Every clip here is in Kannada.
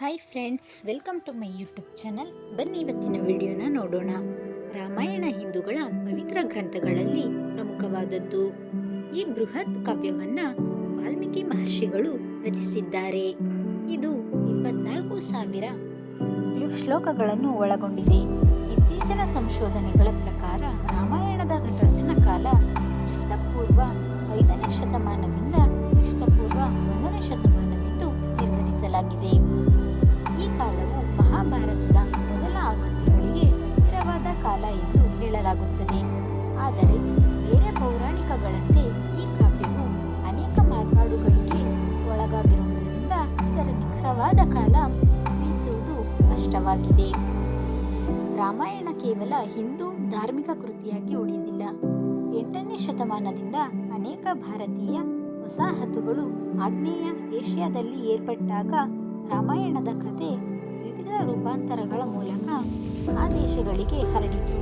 Hi friends welcome to my YouTube channel ಬನ್ನಿ ಇವತ್ತಿನ ವಿಡಿಯೋನ ನೋಡೋಣ. ರಾಮಾಯಣ ಹಿಂದೂಗಳ ಪವಿತ್ರ ಗ್ರಂಥಗಳಲ್ಲಿ ಪ್ರಮುಖವಾದದ್ದು. ಈ ಬೃಹತ್ ಕಾವ್ಯವನ್ನ ವಾಲ್ಮೀಕಿ ಮಹರ್ಷಿಗಳು ರಚಿಸಿದ್ದಾರೆ. ಇದು ಇಪ್ಪತ್ನಾಲ್ಕು ಸಾವಿರ ಶ್ಲೋಕಗಳನ್ನು ಒಳಗೊಂಡಿದೆ. ಇತ್ತೀಚಿನ ಸಂಶೋಧನೆಗಳ ಪ್ರಕಾರ ರಾಮಾಯಣದ ರಚನಾ ಕಾಲ ರಾಮಾಯಣ ಕೇವಲ ಹಿಂದೂ ಧಾರ್ಮಿಕ ಕೃತಿಯಾಗಿ ಉಳಿದಿಲ್ಲ. ಎಂಟನೇ ಶತಮಾನದಿಂದ ಅನೇಕ ಭಾರತೀಯ ವಸಾಹತುಗಳು ಆಗ್ನೇಯ ಏಷ್ಯಾದಲ್ಲಿ ಏರ್ಪಟ್ಟಾಗ ರಾಮಾಯಣದ ಕಥೆ ವಿವಿಧ ರೂಪಾಂತರಗಳ ಮೂಲಕ ಆ ದೇಶಗಳಿಗೆ ಹರಡಿತು.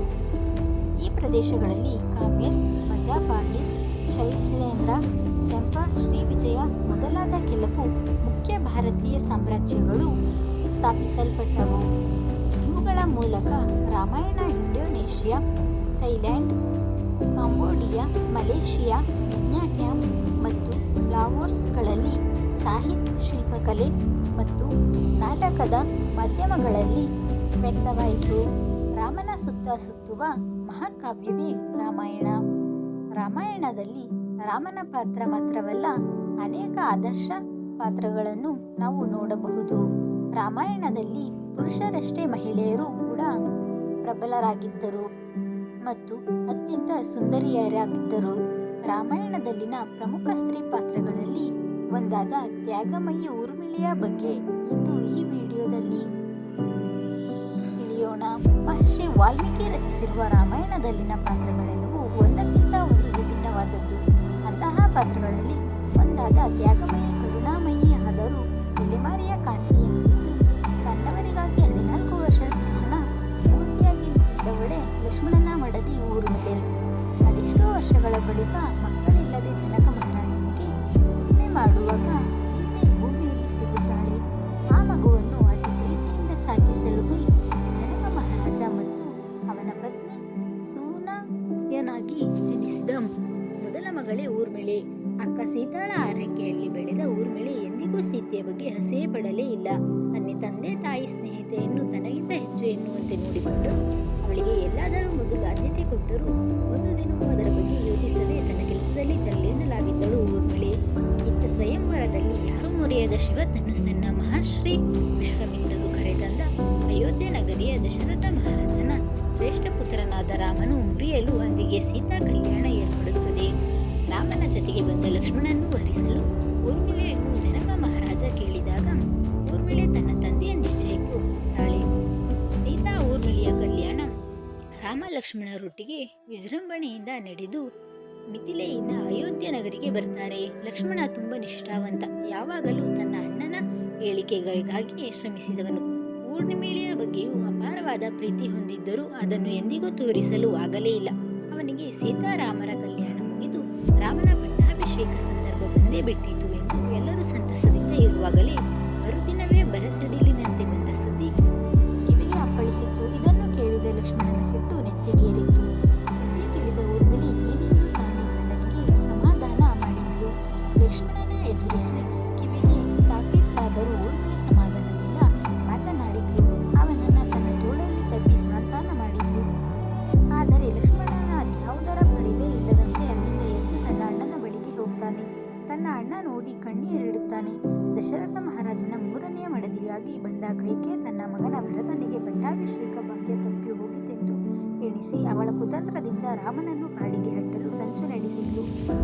ಈ ಪ್ರದೇಶಗಳಲ್ಲಿ ಕಾಮೇರ್ ಮಜಾಪಾಹಿರ್ ಶೈಶ್ಲೇಂದ್ರ ಚಂಪಾ ಶ್ರೀವಿಜಯ ಮೊದಲಾದ ಕೆಲವು ಮುಖ್ಯ ಭಾರತೀಯ ಸಾಮ್ರಾಜ್ಯಗಳು ಸ್ಥಾಪಿಸಲ್ಪಟ್ಟವು. ಇವುಗಳ ಮೂಲಕ Ramayana, Indonesia, Thailand, Cambodia, Malaysia Vietnam ಮತ್ತು ಲಾವೋರ್ಸ್ಗಳಲ್ಲಿ ಸಾಹಿತ್ಯ, ಶಿಲ್ಪಕಲೆ ಮತ್ತು ನಾಟಕದ ಮಾಧ್ಯಮಗಳಲ್ಲಿ ವ್ಯಕ್ತವಾಯಿತು. ರಾಮನ ಸುತ್ತ ಸುತ್ತುವ ಮಹಾಕಾವ್ಯವೇ ರಾಮಾಯಣ. ರಾಮಾಯಣದಲ್ಲಿ ರಾಮನ ಪಾತ್ರ ಮಾತ್ರವಲ್ಲ, ಅನೇಕ ಆದರ್ಶ ಪಾತ್ರಗಳನ್ನು ನಾವು ನೋಡಬಹುದು. ರಾಮಾಯಣದಲ್ಲಿ ಪುರುಷರಷ್ಟೇ ಮಹಿಳೆಯರು ಕೂಡ ಪ್ರಬಲರಾಗಿದ್ದರು ಮತ್ತು ಅತ್ಯಂತ ಸುಂದರಿಯರಾಗಿದ್ದರು. ರಾಮಾಯಣದಲ್ಲಿನ ಪ್ರಮುಖ ಸ್ತ್ರೀ ಪಾತ್ರಗಳಲ್ಲಿ ಒಂದಾದ ತ್ಯಾಗಮಯಿ ಊರ್ಮಿಳೆಯ ಬಗ್ಗೆ ಇಂದು ಈ ವಿಡಿಯೋದಲ್ಲಿ ತಿಳಿಯೋಣ. ಮಹರ್ಷಿ ವಾಲ್ಮೀಕಿ ರಚಿಸಿರುವ ರಾಮಾಯಣದಲ್ಲಿನ ಪಾತ್ರಗಳೆಲ್ಲವೂ ಒಂದಕ್ಕಿಂತ ಒಂದು ವಿಭಿನ್ನವಾದದ್ದು. ಅಂತಹ ಪಾತ್ರಗಳಲ್ಲಿ ಒಂದಾದ ತ್ಯಾಗಮಯಿ, ಕರುಣಾಮಯಿ ಆದರೂ ತಲೆಮಾರಿಯ ಕಾಂತಿಯಂತಿದ್ದು ತನ್ನವರಿಗಾಗಿ ಲಕ್ಷ್ಮಣನ ಮಡದಿ ಮೇಲೆ. ಅದೆಷ್ಟೋ ವರ್ಷಗಳ ಬಳಿಕ ಮಕ್ಕಳಿಲ್ಲದೆ ಜನಕ ಮಹಾರಾಜನಿಗೆ ಉಣ್ಮೆ ಮಾಡುವಾಗ ಸೀತೆ ಭೂಮಿಯಲ್ಲಿ ಸಿಗುತ್ತಾಳೆ. ಆ ಮಗುವನ್ನು ಅತಿ ಪ್ರೀತಿಯಿಂದ ಸಾಗಿಸಲು ಹೋಗಿ ಜನಕ ಮಹಾರಾಜ ಮತ್ತು ಅವನ ಪತ್ನಿ ಸೂನಯನಾಗಿ ಜನಿಸಿದ ಮೊದಲ ಮಗಳೇ ಊರ್ಮಿಳೆ ಅಕ್ಕ ಸೀತಾಳ ಆರೈಕೆಯಲ್ಲಿ ಬೆಳೆದ ಊರ್ಮಿಳೆ ಎಂದಿಗೂ ಸೀತೆಯ ಬಗ್ಗೆ ಹಸೆಯೇ ಪಡಲೇ ಇಲ್ಲ. ತನ್ನ ತಂದೆ ತಾಯಿ ಸ್ನೇಹಿತೆಯನ್ನು ತನಗಿಂತ ಹೆಚ್ಚು ಎನ್ನುವಂತೆ ನೋಡಿಕೊಂಡು ಅವಳಿಗೆ ಎಲ್ಲಾದರೂ ಮೊದಲು ಆದ್ಯತೆ ಕೊಟ್ಟರೂ ಒಂದು ದಿನವೂ ಅದರ ಬಗ್ಗೆ ಯೋಚಿಸದೆ ತನ್ನ ಕೆಲಸದಲ್ಲಿ ತಲ್ಲೀನಲಾಗಿದ್ದಳು ಊರ್ಮಿಳೆ. ಇತ್ತ ಸ್ವಯಂವರದಲ್ಲಿ ಯಾರೂ ಮೊರೆಯದ ಸಣ್ಣ ಮಹಾಶ್ರೀ ವಿಶ್ವಾಮಿತ್ರರು ಕರೆತಂದ ಅಯೋಧ್ಯೆ ನಗರಿಯ ದಶರಥ ಮಹಾರಾಜನ ಶ್ರೇಷ್ಠ ಪುತ್ರನಾದ ರಾಮನು ಮುರಿಯಲು ಅಂದಿಗೆ ಸೀತಾ ಕಲ್ಯಾಣ ಏರ್ಪಡುತ್ತದೆ. ರಾಮನ ಜೊತೆಗೆ ಬಂದ ಲಕ್ಷ್ಮಣನನ್ನು ವರಿಸಲು ಲಕ್ಷ್ಮಣರೊಟ್ಟಿಗೆ ವಿಜೃಂಭಣೆಯಿಂದ ನಡೆದು ಮಿಥಿಲೆಯಿಂದ ಅಯೋಧ್ಯ ನಗರಿಗೆ ಬರ್ತಾರೆ. ಲಕ್ಷ್ಮಣ ತುಂಬ ನಿಷ್ಠಾವಂತ. ಯಾವಾಗಲೂ ತನ್ನ ಅಣ್ಣನ ಹೇಳಿಕೆಗಳಿಗಾಗಿ ಶ್ರಮಿಸಿದವನು. ಊರ್ಣಿಮೇಳೆಯ ಬಗ್ಗೆಯೂ ಅಪಾರವಾದ ಪ್ರೀತಿ ಹೊಂದಿದ್ದರೂ ಅದನ್ನು ಎಂದಿಗೂ ತೋರಿಸಲು ಆಗಲೇ ಇಲ್ಲ. ಅವನಿಗೆ ಸೀತಾರಾಮರ ಕಲ್ಯಾಣ ಮುಗಿದು ರಾಮನ ಪಟ್ಟಾಭಿಷೇಕ ಸಂದರ್ಭ ಬಂದೇ ಬಿಟ್ಟಿತು ಎಂದು ಎಲ್ಲರೂ ಸಂತಸದಿಂದ ಇರುವಾಗಲೇ ಮರುದಿನವೇ ಬರಸಡಿಲಿನಂತೆ ಬಂದ ಸುದ್ದಿ ಕಿವಿಗೆ ಇದನ್ನು ಕೇಳಿದ ಲಕ್ಷ್ಮಣನ ಸಿಟ್ಟು ನೆತ್ತಿಗೇರಿತು ಸುದ್ದಿ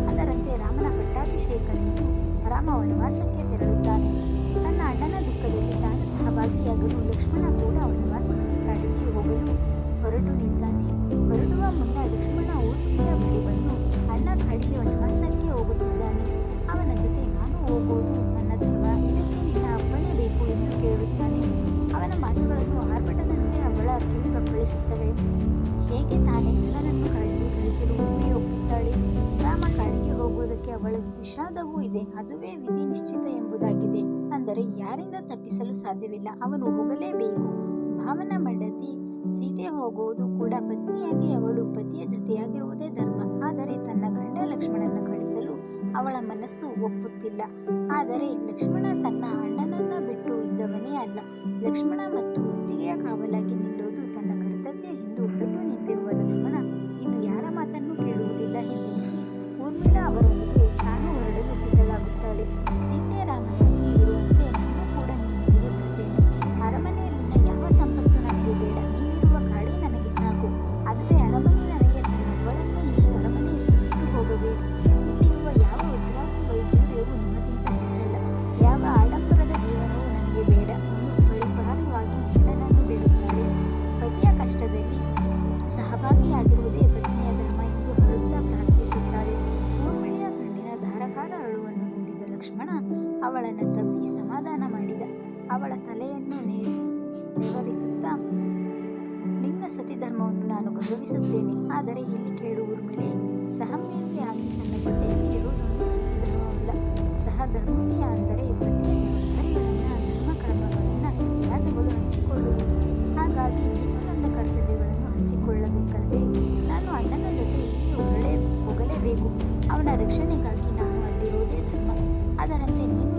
ಅದರಂತೆ ರಾಮನ ಪಟ್ಟಾಭಿಷೇಕ ನಿಂತು ರಾಮ ವನವಾಸಕ್ಕೆ ತೆರಳುತ್ತಾನೆ. ತನ್ನ ಅಣ್ಣನ ದುಃಖದಲ್ಲಿ ತಾನು ಸಹಭಾಗಿಯಾಗಲು ಲಕ್ಷ್ಮಣ ಕೂಡ ವನವಾಸಕ್ಕೆ ಕಾಡಿಗೆ ಹೋಗಲು ಹೊರಟು ನಿಲ್ತಾನೆ. ಹೊರಡುವ ಮುನ್ನ ಲಕ್ಷ್ಮಣ ಊರ್ಮಿಯ ಬಳಿ ಬಂದು ಅಣ್ಣ ಕಾಡಿಗೆ ವನವಾಸಕ್ಕೆ ಹೋಗುತ್ತಿದ್ದಾನೆ. ಅವನ ಜೊತೆ ನಾನು ಹೋಗೋದು ಇದೆ ಅದುವೇ ವಿಧಿ ನಿಶ್ಚಿತ ಎಂಬುದಾಗಿದೆ. ಅಂದರೆ ಯಾರಿಂದ ತಪ್ಪಿಸಲು ಸಾಧ್ಯವಿಲ್ಲ ಅವನು ಹೋಗಲೇಬೇಕು. ಭಾವನ ಮಂಡತಿ ಸೀತೆ ಹೋಗುವುದು ಕೂಡ ಪತ್ನಿಯಾಗಿ ಅವಳು ಪತಿಯ ಜೊತೆಯಾಗಿರುವುದೇ ಧರ್ಮ. ಆದರೆ ತನ್ನ ಗಂಡ ಲಕ್ಷ್ಮಣನ ಕಳಿಸಲು ಅವಳ ಮನಸ್ಸು ಒಪ್ಪುತ್ತಿಲ್ಲ. ಆದರೆ ಲಕ್ಷ್ಮಣ ತನ್ನ ಅಣ್ಣನನ್ನ ಬಿಟ್ಟು ಇದ್ದವನೇ ಅಲ್ಲ. ಲಕ್ಷ್ಮಣ ಮತ್ತು ಒತ್ತಿಗೆಯ ಕಾವಲಾಗಿ ನಿಲ್ಲುವುದು ತನ್ನ ಕರ್ತವ್ಯ ಎಂದು ಹೊರಟು ನಿಂತಿರುವ ಲಕ್ಷ್ಮಣ ಇನ್ನು ಯಾರ ಮಾತನ್ನು ಕೇಳುವುದಿಲ್ಲ ಎಂದೆನಿಸಿ ಊರ್ಮಿಳ ಅವರೊಂದಿಗೆ ತಾನು ಹೊರಡಲು ಸಿದ್ಧಳಾಗುತ್ತಾಳೆ ಅವಳ ತಲೆಯನ್ನು ನೇವರಿಸುತ್ತಾ, ನಿನ್ನ ಸತಿ ಧರ್ಮವನ್ನು ನಾನು ಗೌರವಿಸುತ್ತೇನೆ. ಆದರೆ ಇಲ್ಲಿ ಕೇಳುವ ಊರ್ಮಿಳೆ ಸಹಮೇಳಿಯಾಗಿ ತನ್ನ ಜೊತೆಯಲ್ಲಿ ಇರುವುದೊಂದೇ ಧರ್ಮವಲ್ಲ ಸಹಧರ್ಮಿಣಿಯ ಅಂದರೆ ಪ್ರತಿ ಜವಾಬ್ದಾರಿಗಳನ್ನ ಧರ್ಮ ಕರ್ಮಗಳನ್ನ ಸತಿಯಾದವಳು ಹಂಚಿಕೊಳ್ಳುವುದು ಹಾಗಾಗಿ ನೀನು ನನ್ನ ಕರ್ತವ್ಯಗಳನ್ನು ಹಂಚಿಕೊಳ್ಳಬೇಕಲ್ವೇ ನಾನು ಅಣ್ಣನ ಜೊತೆ ಇಲ್ಲಿ ಹೊರಳೇ, ಹೋಗಲೇಬೇಕು. ಅವನ ರಕ್ಷಣೆಗಾಗಿ ನಾನು ಅಲ್ಲಿರುವುದೇ ಧರ್ಮ. ಅದರಂತೆ ನೀನು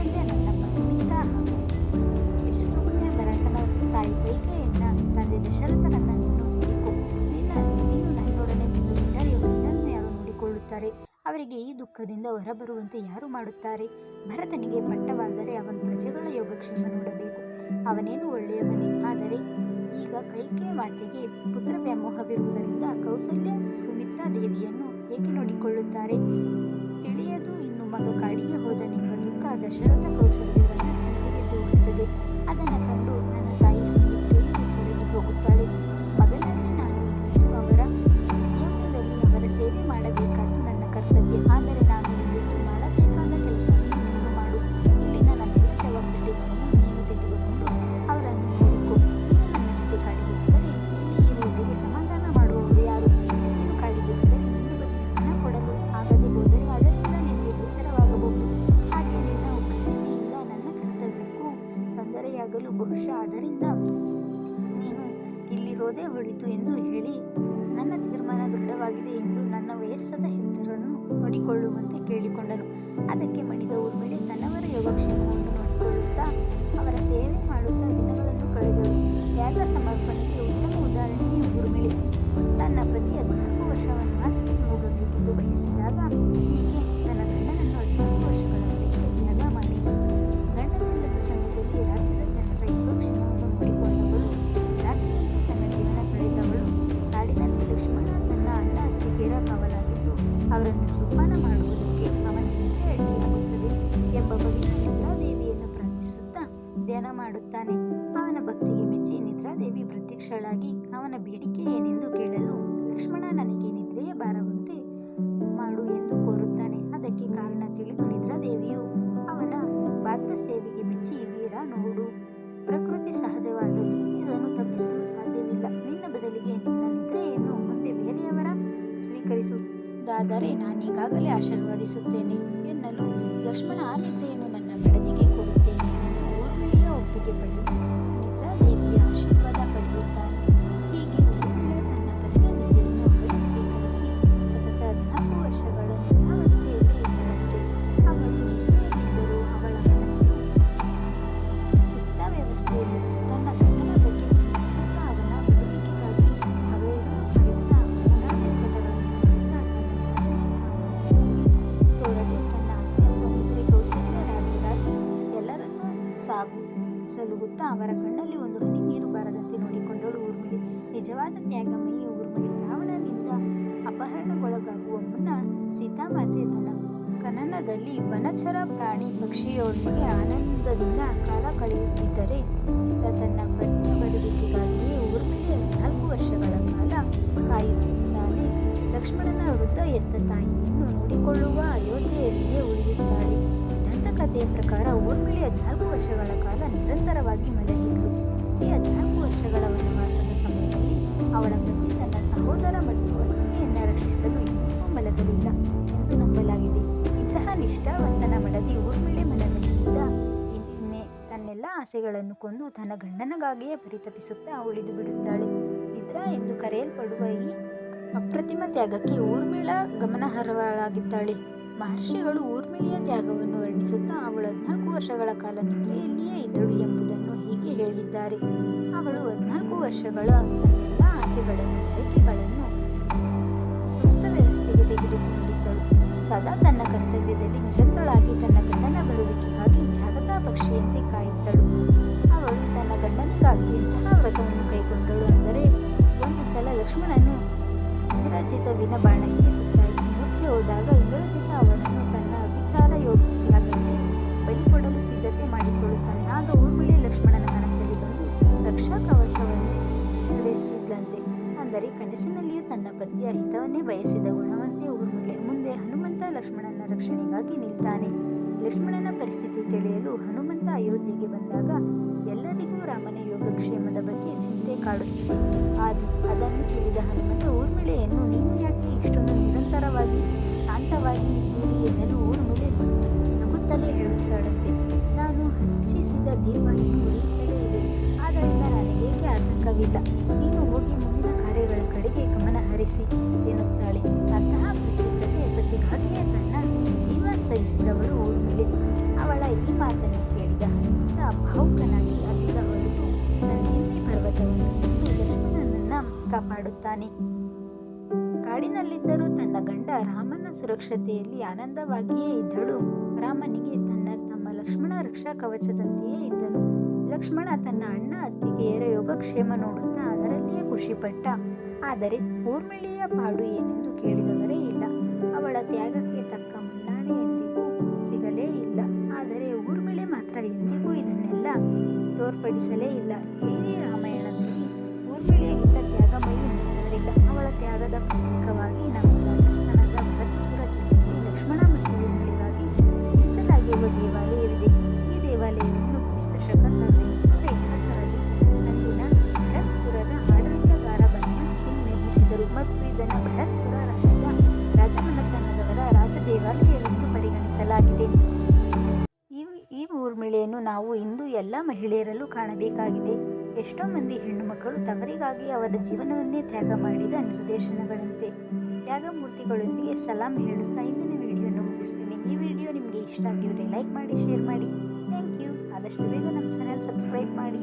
ಲಕ್ಷ ಕೌಸಲ್ಯ ನನ್ನಮ್ಮ ಸುಮಿತ್ರ ಹಾಗೂ ವಿಷ್ಣುಪುಣ್ಯ ಭರತನ ತಾಯಿ ಕೈಕೆಯನ್ನ ತಂದೆ ದಶರಥನನ್ನ ನೀನು ನೋಡಿಕೊ. ನಿನ್ನ, ನೀನು ನನ್ನೊಡನೆ ಬಂದು ಬಿಟ್ಟರೆ ನಿನ್ನನ್ನು ಯಾರು ನೋಡಿಕೊಳ್ಳುತ್ತಾರೆ. ಅವರಿಗೆ ಈ ದುಃಖದಿಂದ ಹೊರಬರುವಂತೆ ಯಾರು ಮಾಡುತ್ತಾರೆ? ಭರತನಿಗೆ ಪಟ್ಟವಾದರೆ ಅವನ ಪ್ರಜೆಗಳ ಯೋಗಕ್ಷೇಮ ನೋಡಬೇಕು. ಅವನೇನು ಒಳ್ಳೆಯವನೇ? ಆದರೆ ಈಗ ಕೈಕೆಯ ಮಾತೆಗೆ ಪುತ್ರ ವ್ಯಾಮೋಹವಿರುವುದರಿಂದ ಕೌಸಲ್ಯ ಸುಮಿತ್ರಾ ದೇವಿಯನ್ನು ಹೇಗೆ ನೋಡಿಕೊಳ್ಳುತ್ತಾರೆ? ತಿಳಿಯದು. ಇನ್ನು ಮಗ ಕಾಡಿಗೆ ನಿಮ್ಮ ದುಃಖ ದಶರಥ ಕೌಶಲ್ಯವನ್ನು ಚಿಂತೆಗೆ ದೂಡುತ್ತದೆ ಅದನ್ನು ಕಂಡು ನನ್ನ ತಾಯಿ ಸುಮಿತ್ರೆಯು ಸರಿದು ಹೋಗುತ್ತಾಳೆ ಮಗನನ್ನು ನಾನು ಇಲ್ಲಿದ್ದು ಅವರ ಉದ್ಯಮದಲ್ಲಿ ಅವರ ಸೇವೆ ಮಾಡಬೇಕಾದ ನನ್ನ ಕರ್ತವ್ಯ. ಆದರೆ ನಾನು ಒಳಿತು ಎಂದು ಹೇಳಿ, ನನ್ನ ತೀರ್ಮಾನ ದೃಢವಾಗಿದೆ ಎಂದು ನನ್ನ ವಯಸ್ಸದ ಹೆತ್ತರನ್ನು ನೋಡಿಕೊಳ್ಳುವಂತೆ ಕೇಳಿಕೊಂಡನು. ಅದಕ್ಕೆ ಮಣಿದ ಊರ್ಮಿಳೆ ತನ್ನವರ ಯೋಗಕ್ಷೇಮವನ್ನು ನೋಡಿಕೊಳ್ಳುತ್ತಾ ಅವರ ಸೇವೆ ಮಾಡುತ್ತಾ ದಿನಗಳನ್ನು ಕಳೆದಳು. ತ್ಯಾಗ ಸಮರ್ಪಣೆಗೆ ಉತ್ತಮ ಉದಾಹರಣೆಯೇ ಊರ್ಮಿಳೆ. ತನ್ನ ಪ್ರತಿ ಹದಿನಾಲ್ಕು ವರ್ಷವನ್ನು ವನವಾಸಕ್ಕೆ ಹೋಗಬೇಕೆಂದು ಬಯಸಿದಾಗ, ಈಕೆ ತನ್ನ ಗಂಡನನ್ನು ಹದಿನಾಲ್ಕು ವರ್ಷಗಳವರೆಗೆ ಸ್ವೀಕರಿಸುವುದಾದರೆ ನಾನೀಗಾಗಲೇ ಆಶೀರ್ವದಿಸುತ್ತೇನೆ ಎನ್ನಲು ಲಕ್ಷ್ಮಣ ಆ ನಿದ್ರೆಯನ್ನು ನನ್ನ ಬಡತಿಗೆ ಕೊಡುತ್ತೇನೆ ಎಂದು ಊರ್ಮಿಳೆಯ ಒಪ್ಪಿಗೆ ಪಡೆದು ಸಲುಗುತ್ತಾ ಅವರ ಕಣ್ಣಲ್ಲಿ ಒಂದು ಹನಿ ನೀರು ಬಾರದಂತೆ ನೋಡಿಕೊಂಡಳು ಊರ್ಮಿಳೆ. ನಿಜವಾದ ತ್ಯಾಗಮಯಿ ಊರ್ಮಿಳೆ. ರಾವಣನಿಂದ ಅಪಹರಣಗೊಳಗಾಗುವ ಮುನ್ನ ಸೀತಾಮಾತೆ ತನ್ನ ಕನನದಲ್ಲಿ ವನಚರ ಪ್ರಾಣಿ ಪಕ್ಷಿಯೊಂದಿಗೆ ಆನಂದದಿಂದ ಕಾಲ ಕಳೆಯುತ್ತಿದ್ದರೆ, ಈತ ತನ್ನ ಪತ್ನಿಯ ಬರುವಿಕೆಗಾಗಿಯೇ ಊರ್ಮಿಳೆ ನಾಲ್ಕು ವರ್ಷಗಳ ಕಾಲ ಕಾಯುತ್ತಾನೆ. ಲಕ್ಷ್ಮಣನ ವೃದ್ಧ ಎತ್ತ ತಾಯಿಯನ್ನು ನೋಡಿಕೊಳ್ಳುವ ದಂತಕಥೆಯ ಪ್ರಕಾರ ಊರ್ಮಿಳಿ ಹದಿನಾಲ್ಕು ವರ್ಷಗಳ ಕಾಲ ನಿರಂತರವಾಗಿ ಮಲಗಿದ್ಲು ಈ ಹದಿನಾಲ್ಕು ವರ್ಷಗಳ ವನವಾಸದ ಸಮಯದಲ್ಲಿ ಅವಳ ಪತಿ ತನ್ನ ಸಹೋದರ ಮತ್ತು ಅತ್ತಿಗೆಯನ್ನ ರಕ್ಷಿಸಲು ಎಂದಿಗೂ ಮಲಗಲಿಲ್ಲ ಎಂದು ನಂಬಲಾಗಿದೆ. ಇಂತಹ ನಿಷ್ಠಾವಂತನ ಮಡದಿ ಊರ್ಮಿಳೆ ಮನದಲ್ಲಿದ್ದ ಇನ್ನೇ ತನ್ನೆಲ್ಲ ಆಸೆಗಳನ್ನು ಕೊಂದು ತನ್ನ ಗಂಡನಗಾಗಿಯೇ ಪರಿತಪಿಸುತ್ತಾ ಉಳಿದು ಬಿಡುತ್ತಾಳೆ. ನಿದ್ರಾ ಎಂದು ಕರೆಯಲ್ಪಡುವ ಈ ಅಪ್ರತಿಮ ತ್ಯಾಗಕ್ಕೆ ಊರ್ಮಿಳ ಗಮನಾರ್ಹಳಾಗಿದ್ದಾಳೆ. ಮಹರ್ಷಿಗಳು ಊರ್ಮಿಳಿಯ ತ್ಯಾಗವನ್ನು ವರ್ಣಿಸುತ್ತಾ ಅವಳು ಹದಿನಾಲ್ಕು ವರ್ಷಗಳ ಕಾಲ ನಿದ್ರೆಯಲ್ಲಿಯೇ ಇದ್ದಳು ಎಂಬುದನ್ನು ಹೀಗೆ ಹೇಳಿದ್ದಾರೆ. ಅವಳು ಹದಿನಾಲ್ಕು ವರ್ಷಗಳ ಎಲ್ಲ ಆಸೆಗಳನ್ನು ಬಯಕೆಗಳನ್ನು ಸೂಕ್ತ ವ್ಯವಸ್ಥೆಗೆ ತೆಗೆದುಕೊಂಡಿದ್ದಳು. ಸದಾ ತನ್ನ ಕರ್ತವ್ಯದಲ್ಲಿ ನಿರಂತರಳಾಗಿ ತನ್ನ ಗಂಡನ ಬರುವಿಕೆಗಾಗಿ ಜಾಗತಾ ಪಕ್ಷಿಯಂತೆ ಕಾಯಿದ್ದಳು ಅವಳು ತನ್ನ ಗಂಡನಿಗಾಗಿ ಎಂತಹ ವ್ರತವನ್ನು ಕೈಗೊಂಡಳು ಅಂದರೆ, ಒಂದು ಸಲ ಲಕ್ಷ್ಮಣನು ಇಂದ್ರಜಿತವಿನ ಬಾಣಕ್ಕೆ ಮೂರ್ಛೆ ಹೋದಾಗ ಇಂದ್ರಜಿತ ಅವನನ್ನು ತನ್ನ ವಿಚಾರ ಯೋಗ ಬಲಿ ಕೊಡಲು ಸಿದ್ಧತೆ ಮಾಡಿಕೊಳ್ಳುತ್ತಾನೆ. ಆಗ ಊರ್ಮಿಳಿ ಲಕ್ಷ್ಮಣನ ಮನಸ್ಸಲ್ಲಿ ಬಂದು ರಕ್ಷಾ ಕವಚವನ್ನು ಧರಿಸಿದ್ದಂತೆ ಅಂದರೆ ಕನಸಿನಲ್ಲಿಯೂ ತನ್ನ ಪತಿಯ ಹಿತವನ್ನೇ ಬಯಸಿದ ಗುಣವಂತೆ ಊರ್ಮಿಳೆ ಮುಂದೆ ಹನುಮಂತ ಲಕ್ಷ್ಮಣನ ರಕ್ಷಣೆಗಾಗಿ ನಿಲ್ತಾನೆ. ಲಕ್ಷ್ಮಣನ ಪರಿಸ್ಥಿತಿ ತಿಳಿಯಲು ಹನುಮಂತ ಅಯೋಧ್ಯೆಗೆ ಬಂದಾಗ ಎಲ್ಲರಿಗೂ ರಾಮನ ಯೋಗಕ್ಷೇಮದ ಬಗ್ಗೆ ಚಿಂತೆ ಕಾಡುತ್ತಿದೆ. ಅದನ್ನು ತಿಳಿದ ಹನುಮಂತ, ಊರ್ಮಿಳೆಯನ್ನು ನೀನು ಯಾಕೆ ಇಷ್ಟೊಂದು ನಿರಂತರವಾಗಿ ಶಾಂತವಾಗಿ ಇದ್ದೀರಿ ಎನ್ನಲು ಊರ್ಮಿಳೆ ನಗುತ್ತಲೇ ಹೇಳುತ್ತಾಳಂತೆ. ನಾನು ಹಚ್ಚಿಸಿದ ದೀಪ ಉರಿಯುತ್ತಲೇ ಇದೆ. ಆದ್ದರಿಂದ ನನಗೇಕೆ ಆತಂಕವಿಲ್ಲ. ನೀನು ಹೋಗಿ ಮುಂದಿನ ಕಾರ್ಯಗಳ ಕಡೆಗೆ ಗಮನ ಹರಿಸಿ, ಎನ್ನುತ್ತಾಳೆ. ಅಂತಹ ಪ್ರತಿವ್ರತೆ ಪತಿಗಾಗಿಯೇ ತನ್ನ ಜೀವ ಅವಳ ಈ ಮಾತನ್ನು ಕೇಳಿದ ಹನುಮಂತ ಭಾವುಕನಾಗಿ ಅಲ್ಲಿಂದ ಹೊರಟು ಪರ್ವತವನ್ನು ಲಕ್ಷ್ಮಣನನ್ನ ಕಾಪಾಡುತ್ತಾನೆ. ಕಾಡಿನಲ್ಲಿದ್ದರೂ ತನ್ನ ಗಂಡ ರಾಮನ ಸುರಕ್ಷತೆಯಲ್ಲಿ ಆನಂದವಾಗಿಯೇ ಇದ್ದಳು. ರಾಮನಿಗೆ ತನ್ನ ತಮ್ಮ ಲಕ್ಷ್ಮಣ ರಕ್ಷಾ ಕವಚದಂತೆಯೇ ಇದ್ದನು. ಲಕ್ಷ್ಮಣ ತನ್ನ ಅಣ್ಣ ಅತ್ತಿಗೆಯರ ಯೋಗಕ್ಷೇಮ ನೋಡುತ್ತಾ ಅದರಲ್ಲಿಯೇ ಖುಷಿಪಟ್ಟ. ಆದರೆ ಊರ್ಮಿಳಿಯ ಪಾಡು ಏನೆಂದು ಕೇಳಿದವರೇ ಇಲ್ಲ. ಅವಳ ತ್ಯಾಗಕ್ಕೆ ಮಾತ್ರ ಎಂದಿಗೂ ಇದನ್ನೆಲ್ಲ ತೋರ್ಪಡಿಸಲೇ ಇಲ್ಲ. ಇಡೀ ರಾಮಾಯಣದಲ್ಲಿ ಊರ್ಮಿಳೆಗಿಂತ ತ್ಯಾಗಮಯಿ ಮಹಿಳೆಯರಿಲ್ಲ ಅವಳ ತ್ಯಾಗದ ಪ್ರಮುಖವಾಗಿ ನಮ್ಮ ರಾಜಸ್ಥಾನದ ಭರತ್ಪುರ ಜಿಲ್ಲೆಯಲ್ಲಿ ಲಕ್ಷ್ಮಣ ಮತ್ತು ಊರ್ಮಿಳಿಗಾಗಿ ಮೀಸಲಾಗಿರುವ ದೇವಾಲಯವಿದೆ. ಈ ದೇವಾಲಯವನ್ನು ಕ್ರಿಸ್ತ ಶಕ ಸಾವಿರದ ಎಂಟುನೂರ ಎಂಬತ್ತರಲ್ಲಿ ಅಲ್ಲಿನ ಭರತ್ಪುರದ ಆಡಳಿತಗಾರ ಬನ್ಮನ್ ಸಿಂಗ್ ನಿರ್ಮಿಸಿದರು. ಮತ್ತು ಇದನ್ನು ಭರತ್ಪುರ ನಾವು ಇಂದು ಎಲ್ಲ ಮಹಿಳೆಯರಲ್ಲೂ ಕಾಣಬೇಕಾಗಿದೆ. ಎಷ್ಟೋ ಮಂದಿ ಹೆಣ್ಣು ಮಕ್ಕಳು ತವರಿಗಾಗಿ ಅವರ ಜೀವನವನ್ನೇ ತ್ಯಾಗ ಮಾಡಿದ ನಿರ್ದೇಶನಗಳಂತೆ. ತ್ಯಾಗಮೂರ್ತಿಗಳೊಂದಿಗೆ ಸಲಾಂ ಹೇಳುತ್ತಾ ಇಂದಿನ ವಿಡಿಯೋನ ಮುಗಿಸ್ತೀನಿ. ಈ ವಿಡಿಯೋ ನಿಮಗೆ ಇಷ್ಟ ಆಗಿದ್ರೆ ಲೈಕ್ ಮಾಡಿ, ಶೇರ್ ಮಾಡಿ. Thank you. ಆದಷ್ಟು ಬೇಗ ನಮ್ಮ ಚಾನೆಲ್ ಸಬ್ಸ್ಕ್ರೈಬ್ ಮಾಡಿ.